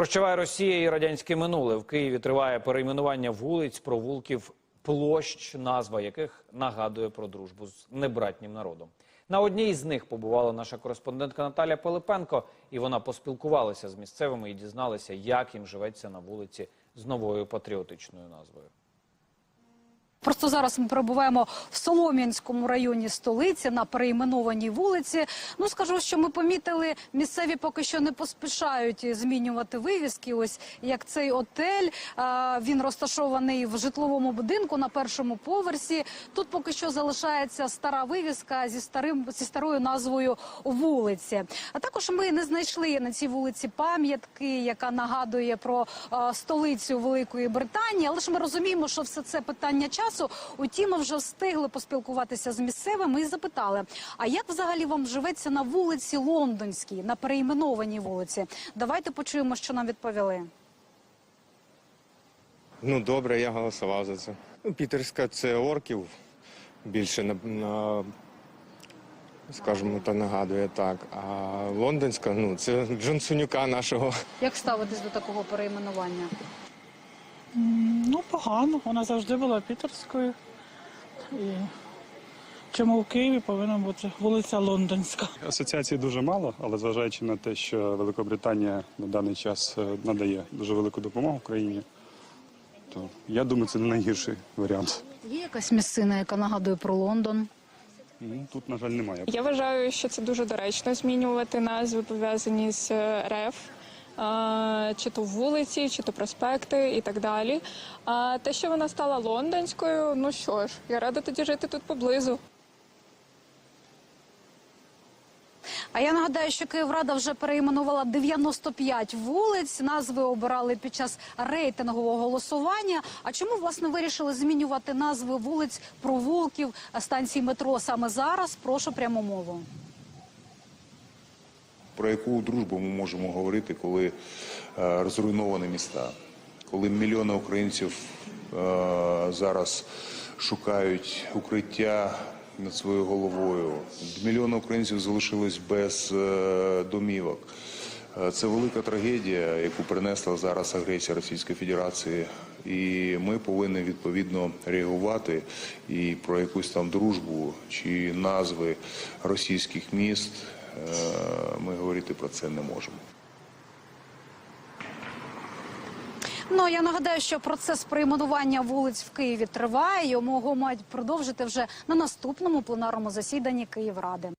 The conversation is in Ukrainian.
Прощаває Росія і радянське минуле. В Києві триває перейменування вулиць, провулків, площ, назва яких нагадує про дружбу з небратнім народом. На одній з них побувала наша кореспондентка Наталя Пилипенко, і вона поспілкувалася з місцевими і дізналася, як їм живеться на вулиці з новою патріотичною назвою. Просто зараз ми перебуваємо в Солом'янському районі столиці на перейменованій вулиці. Ну скажу, що ми помітили, місцеві поки що не поспішають змінювати вивіски. Ось як цей отель. Він розташований в житловому будинку на першому поверсі. Тут поки що залишається стара вивіска зі старим зі старою назвою вулиці. А також ми не знайшли на цій вулиці пам'ятки, яка нагадує про столицю Великої Британії. Але ж ми розуміємо, що все це питання часу. Утім, ми вже встигли поспілкуватися з місцевими і запитали: а як взагалі вам живеться на вулиці Лондонській, на перейменованій вулиці? Давайте почуємо, що нам відповіли. Ну, добре, я голосував за це. Ну, Пітерська це орків більше на, на скажімо, то нагадує так. А лондонська, ну, це Джонсонюка нашого. Як ставитись до такого перейменування? Ну, погано. Вона завжди була пітерською. І чому в Києві повинна бути вулиця Лондонська? Асоціацій дуже мало, але зважаючи на те, що Великобританія на даний час е, надає дуже велику допомогу Україні, то я думаю, це не найгірший варіант. Є якась місцина, яка нагадує про Лондон? Ну, тут, на жаль, немає. Я вважаю, що це дуже доречно змінювати назви пов'язані з е, РФ. Чи то вулиці, чи то проспекти і так далі. А те, що вона стала лондонською, ну що ж, я рада тоді жити тут поблизу. А я нагадаю, що Київрада вже перейменувала 95 вулиць. Назви обирали під час рейтингового голосування. А чому власне вирішили змінювати назви вулиць, провулків, станцій метро саме зараз? Прошу пряму мову. Про яку дружбу ми можемо говорити, коли е, розруйновані міста, коли мільйони українців е, зараз шукають укриття над своєю головою, мільйони українців залишились без е, домівок. Це велика трагедія, яку принесла зараз агресія Російської Федерації, і ми повинні відповідно реагувати і про якусь там дружбу чи назви російських міст. Е, Ми говорити про це не можемо. Ну я нагадаю, що процес перейменування вулиць в Києві триває. Його мають продовжити вже на наступному пленарному засіданні Київради.